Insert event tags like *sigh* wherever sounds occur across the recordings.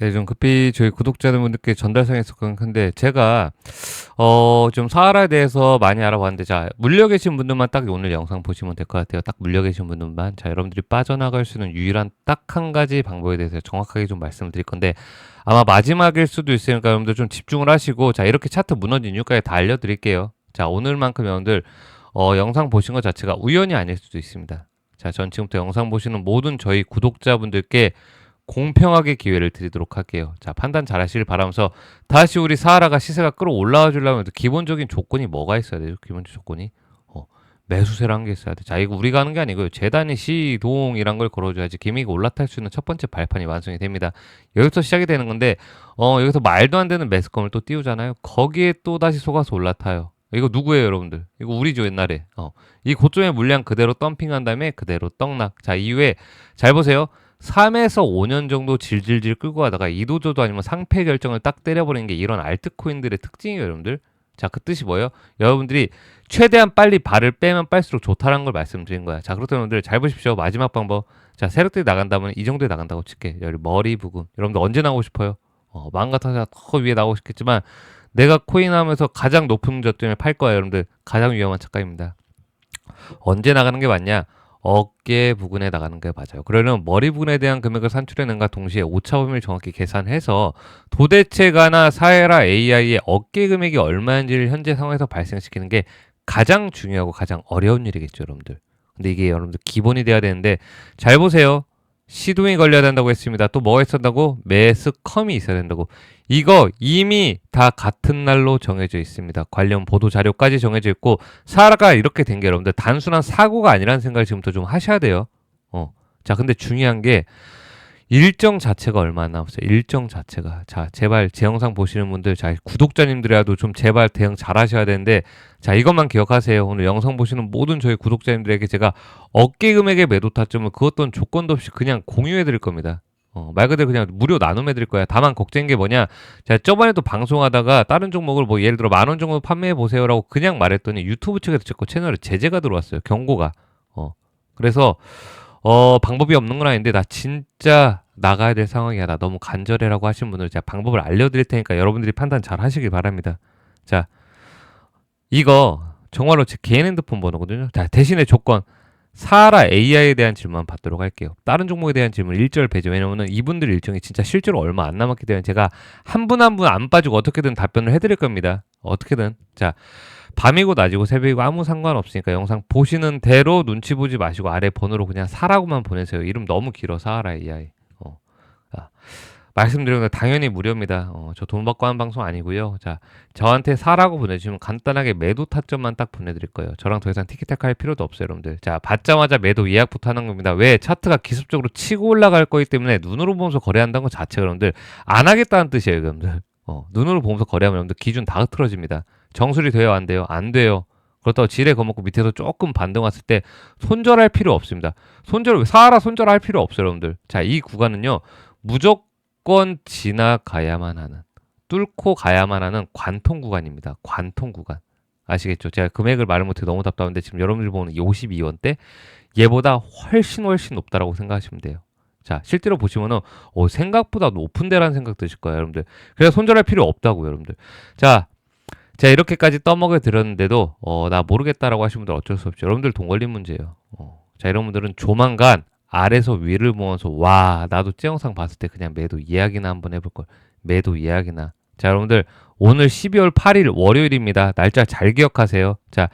네, 좀 급히 저희 구독자분들께 전달성했었건 근데 제가 어 좀 사하라에 대해서 많이 알아봤는데 자 물려 계신 분들만 딱 오늘 영상 보시면 될 것 같아요. 딱 물려 계신 분들만 자 여러분들이 빠져나갈 수 있는 유일한 딱 한 가지 방법에 대해서 정확하게 좀 말씀을 드릴 건데 아마 마지막일 수도 있으니까 여러분들 좀 집중을 하시고 자 이렇게 차트 무너진 이유까지 다 알려 드릴게요. 자 오늘만큼 여러분들 어 영상 보신 것 자체가 우연이 아닐 수도 있습니다. 자 전 지금부터 영상 보시는 모든 저희 구독자분들께 공평하게 기회를 드리도록 할게요. 자, 판단 잘 하시길 바라면서 다시 우리 사하라가 시세가 끌어올라와 주려면 기본적인 조건이 뭐가 있어야 되죠? 기본적 조건이. 어, 매수세라는 게 있어야 돼. 자, 이거 우리가 하는 게 아니고요. 재단이 시동이란 걸 걸어줘야지 기미가 올라탈 수 있는 첫 번째 발판이 완성이 됩니다. 여기서 시작이 되는 건데, 어, 여기서 말도 안 되는 매스컴을 또 띄우잖아요. 거기에 또 다시 속아서 올라타요. 이거 누구예요, 여러분들? 이거 우리죠, 옛날에. 어, 이 고점의 물량 그대로 덤핑한 다음에 그대로 떡락. 자, 이후에 잘 보세요. 3에서 5년 정도 질질질 끌고 가다가 이도저도 아니면 상패 결정을 딱 때려버리는 게 이런 알트코인들의 특징이에요, 여러분들. 자, 그 뜻이 뭐예요? 여러분들이 최대한 빨리 발을 빼면 빨수록 좋다는 걸 말씀드린 거야. 자, 그렇다면 여러분들 잘 보십시오. 마지막 방법. 자, 세력들이 나간다면 이 정도에 나간다고 칠게. 여기 머리 부분. 여러분들 언제 나오고 싶어요? 어, 마음 같아서 더 위에 나오고 싶겠지만 내가 코인 하면서 가장 높은 저점에 팔 거예요, 여러분들. 가장 위험한 착각입니다. 언제 나가는 게 맞냐? 어깨 부근에 나가는 게 맞아요. 그러면 머리 부근에 대한 금액을 산출해낸과 동시에 오차 범위를 정확히 계산해서 도대체 가나 사회라 AI의 어깨 금액이 얼마인지를 현재 상황에서 발생시키는 게 가장 중요하고 가장 어려운 일이겠죠, 여러분들. 근데 이게 여러분들 기본이 돼야 되는데 잘 보세요. 시동이 걸려야 된다고 했습니다. 또 뭐가 있었다고? 매스컴이 있어야 된다고. 이거 이미 다 같은 날로 정해져 있습니다. 관련 보도 자료까지 정해져 있고 사라가 이렇게 된 게 여러분들 단순한 사고가 아니라는 생각을 지금부터 좀 하셔야 돼요. 어. 자, 근데 중요한 게 일정 자체가 얼마나 남았어요? 일정 자체가. 자, 제발 제 영상 보시는 분들, 자, 구독자님들이라도 좀 제발 대응 잘 하셔야 되는데, 자, 이것만 기억하세요. 오늘 영상 보시는 모든 저희 구독자님들에게 제가 어깨 금액의 매도 타점을 그것 또는 조건도 없이 그냥 공유해 드릴 겁니다. 어, 말 그대로 그냥 무료 나눔해 드릴 거야. 다만 걱정인 게 뭐냐? 제가 저번에도 방송하다가 다른 종목을 뭐 예를 들어 만 원 정도 판매해 보세요라고 그냥 말했더니 유튜브 측에서 자꾸 채널에 제재가 들어왔어요. 경고가. 어. 그래서 어, 방법이 없는 건 아닌데, 나 진짜 나가야 될 상황이야. 나 너무 간절해라고 하신 분들 제가 방법을 알려드릴 테니까 여러분들이 판단 잘 하시길 바랍니다. 자, 이거 정말로 제 개인 핸드폰 번호거든요. 자, 대신에 조건. 사하라 AI에 대한 질문 받도록 할게요. 다른 종목에 대한 질문 일절 배제. 왜냐면은 이분들 일정이 진짜 실제로 얼마 안 남았기 때문에 제가 한 분 한 분 안 빠지고 어떻게든 답변을 해드릴 겁니다. 어떻게든. 자, 밤이고 낮이고 새벽이고 아무 상관없으니까 영상 보시는 대로 눈치 보지 마시고 아래 번호로 그냥 사라고만 보내세요. 이름 너무 길어 사하라 AI. 어. 아, 말씀드리는 건 당연히 무료입니다. 어, 저 돈 받고 하는 방송 아니고요. 자, 저한테 사라고 보내주시면 간단하게 매도 타점만 딱 보내드릴 거예요. 저랑 더 이상 티키타카 할 필요도 없어요, 여러분들. 자, 받자마자 매도 예약부터 하는 겁니다. 왜? 차트가 기습적으로 치고 올라갈 거기 때문에 눈으로 보면서 거래한다는 것 자체가 여러분들 안 하겠다는 뜻이에요, 여러분들. 어, 눈으로 보면서 거래하면 여러분들 기준 다 흐트러집니다. 정수리 돼요, 안 돼요? 안 돼요. 그렇다고 지뢰 거먹고 밑에서 조금 반등 왔을 때 손절할 필요 없습니다. 손절, 사하라 손절할 필요 없어요, 여러분들. 자, 이 구간은요, 무조건 지나가야만 하는, 뚫고 가야만 하는 관통 구간입니다. 관통 구간. 아시겠죠? 제가 금액을 말을 못해 너무 답답한데 지금 여러분들이 보는 52원대 얘보다 훨씬 훨씬 높다라고 생각하시면 돼요. 자, 실제로 보시면은 어, 생각보다 높은 데라는 생각 드실 거예요, 여러분들. 그래서 손절할 필요 없다고요, 여러분들. 자, 제가 이렇게까지 떠먹여 드렸는데도 어, 나 모르겠다라고 하시는 분들 어쩔 수 없죠. 여러분들 돈 걸린 문제예요. 어. 자, 여러분들은 조만간 아래서 위를 모아서 와 나도 제 영상 봤을 때 그냥 매도 이야기나 한번 해볼 걸. 매도 이야기나. 자, 여러분들 오늘 12월 8일 월요일입니다. 날짜 잘 기억하세요. 자,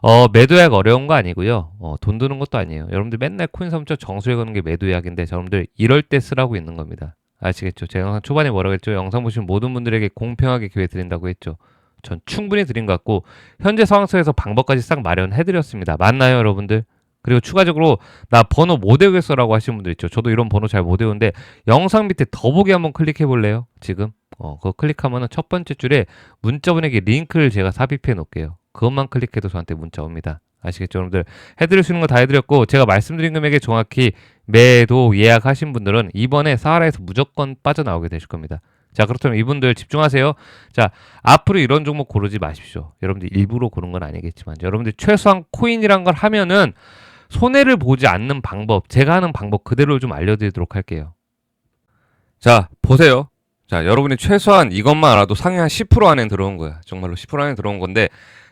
어, 매도약 어려운 거 아니고요. 어, 돈 드는 것도 아니에요. 여러분들 맨날 코인 삼초 정수에 거는 게 매도약인데 여러분들 이럴 때 쓰라고 있는 겁니다. 아시겠죠? 제가 영상 초반에 뭐라고 했죠? 영상 보시는 모든 분들에게 공평하게 기회 드린다고 했죠. 전 충분히 드린 것 같고 현재 상황 속에서 방법까지 싹 마련해 드렸습니다. 맞나요, 여러분들? 그리고 추가적으로 나 번호 못 외우겠어라고 하시는 분들 있죠. 저도 이런 번호 잘 못 외우는데 영상 밑에 더보기 한번 클릭해 볼래요? 지금 어 그거 클릭하면은 첫 번째 줄에 문자 보내기 링크를 제가 삽입해 놓을게요. 그것만 클릭해도 저한테 문자 옵니다. 아시겠죠, 여러분들? 해드릴 수 있는 거 다 해드렸고 제가 말씀드린 금액에 정확히 매도 예약하신 분들은 이번에 사하라에서 무조건 빠져나오게 되실 겁니다. 자, 그렇다면 이분들 집중하세요. 자, 앞으로 이런 종목 고르지 마십시오. 여러분들 일부러 고른 건 아니겠지만, 여러분들 최소한 코인이란 걸 하면은 손해를 보지 않는 방법, 제가 하는 방법 그대로 좀 알려드리도록 할게요. 자, 보세요. 자, 여러분이 최소한 이것만 알아도 상위 한 10% 안에 들어온 거야. 정말로 10% 안에 들어온 건데,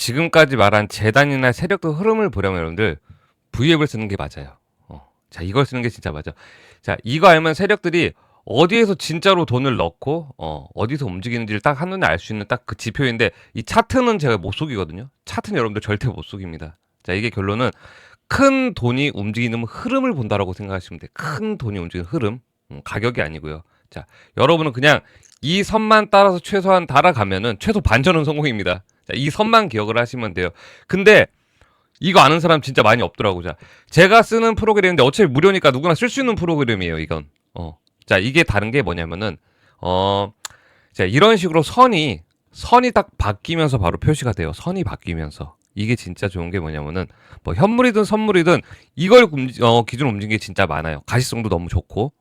지금까지 말한 재단이나 세력도 흐름을 보려면 여러분들 V앱을 쓰는 게 맞아요. 어. 자 이걸 쓰는 게 진짜 맞아. 자 이거 알면 세력들이 어디에서 진짜로 돈을 넣고 어, 어디서 움직이는지를 딱 한눈에 알 수 있는 딱 그 지표인데 이 차트는 제가 못 속이거든요. 차트는 여러분들 절대 못 속입니다. 자 이게 결론은 큰 돈이 움직이는 흐름을 본다라고 생각하시면 돼요. 큰 돈이 움직이는 흐름. 음, 가격이 아니고요. 자, 여러분은 그냥 이 선만 따라서 최소한 달아가면은 최소 반전은 성공입니다. 자, 이 선만 기억을 하시면 돼요. 근데 이거 아는 사람 진짜 많이 없더라고. 자, 제가 쓰는 프로그램인데 어차피 무료니까 누구나 쓸 수 있는 프로그램이에요, 이건. 어. 자, 이게 다른 게 뭐냐면은, 어, 자, 이런 식으로 선이, 선이 딱 바뀌면서 바로 표시가 돼요. 선이 바뀌면서. 이게 진짜 좋은 게 뭐냐면은, 뭐, 현물이든 선물이든 이걸 어, 기준으로 움직이는 게 진짜 많아요. 가시성도 너무 좋고.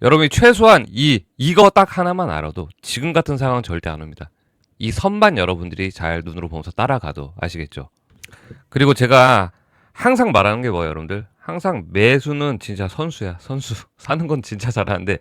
여러분이 최소한 이 이거 딱 하나만 알아도 지금 같은 상황 절대 안 옵니다. 이 선만 여러분들이 잘 눈으로 보면서 따라가도 아시겠죠? 그리고 제가 항상 말하는 게 뭐예요, 여러분들? 항상 매수는 진짜 선수야, 선수. *laughs* 사는 건 진짜 잘하는데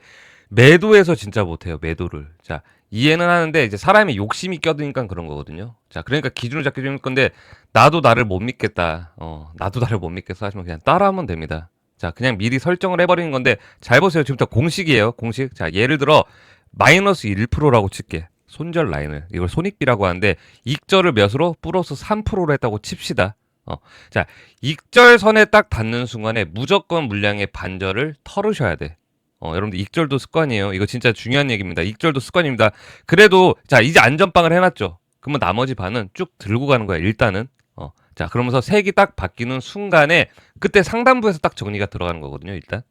매도에서 진짜 못해요, 매도를. 자, 이해는 하는데 이제 사람이 욕심이 껴드니까 그런 거거든요. 자, 그러니까 기준을 잡기 좀 건데 나도 나를 못 믿겠다. 어, 나도 나를 못 믿겠어 하시면 그냥 따라하면 됩니다. 자, 그냥 미리 설정을 해버리는 건데 잘 보세요. 지금부터 공식이에요. 공식. 자, 예를 들어 마이너스 1%라고 칠게. 손절 라인을 이걸 손익비라고 하는데 익절을 몇으로 플러스 3%로 했다고 칩시다. 어. 자, 익절선에 딱 닿는 순간에 무조건 물량의 반절을 털으셔야 돼. 어, 여러분들 익절도 습관이에요. 이거 진짜 중요한 얘기입니다. 익절도 습관입니다. 그래도 자, 이제 안전빵을 해 놨죠. 그러면 나머지 반은 쭉 들고 가는 거야. 일단은. 어. 자, 그러면서 색이 딱 바뀌는 순간에 그때 상단부에서 딱 정리가 들어가는 거거든요, 일단.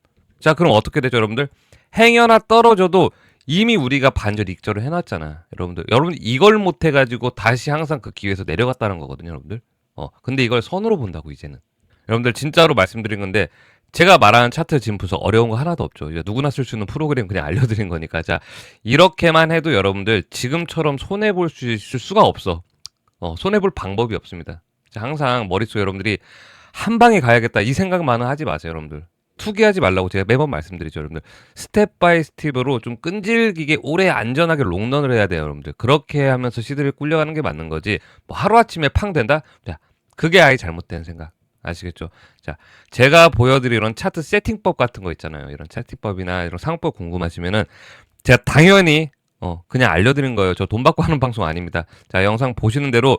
자, 그럼 어떻게 되죠, 여러분들? 행여나 떨어져도 이미 우리가 반절 익절을 해놨잖아, 여러분들. 여러분들 이걸 못 해가지고 다시 항상 그 기회에서 내려갔다는 거거든요, 여러분들. 어, 근데 이걸 선으로 본다고, 이제는. 여러분들 진짜로 말씀드린 건데, 제가 말하는 차트 지금 분석 어려운 거 하나도 없죠. 누구나 쓸 수 있는 프로그램 그냥 알려드린 거니까. 자, 이렇게만 해도 여러분들 지금처럼 손해볼 수 있을 수가 없어. 어, 손해볼 방법이 없습니다. 자, 항상 머릿속에 여러분들이 한 방에 가야겠다 이 생각만은 하지 마세요, 여러분들. 투기하지 말라고 제가 매번 말씀드리죠, 여러분들. 스텝 바이 스텝으로 좀 끈질기게 오래 안전하게 롱런을 해야 돼요, 여러분들. 그렇게 하면서 시들이 꿀려가는 게 맞는 거지. 뭐 하루아침에 팡 된다? 자, 그게 아예 잘못된 생각. 아시겠죠? 자, 제가 보여드린 이런 차트 세팅법 같은 거 있잖아요. 이런 세팅법이나 이런 상법 궁금하시면은 제가 당연히 어, 그냥 알려드린 거예요. 저 돈 받고 하는 방송 아닙니다. 자, 영상 보시는 대로,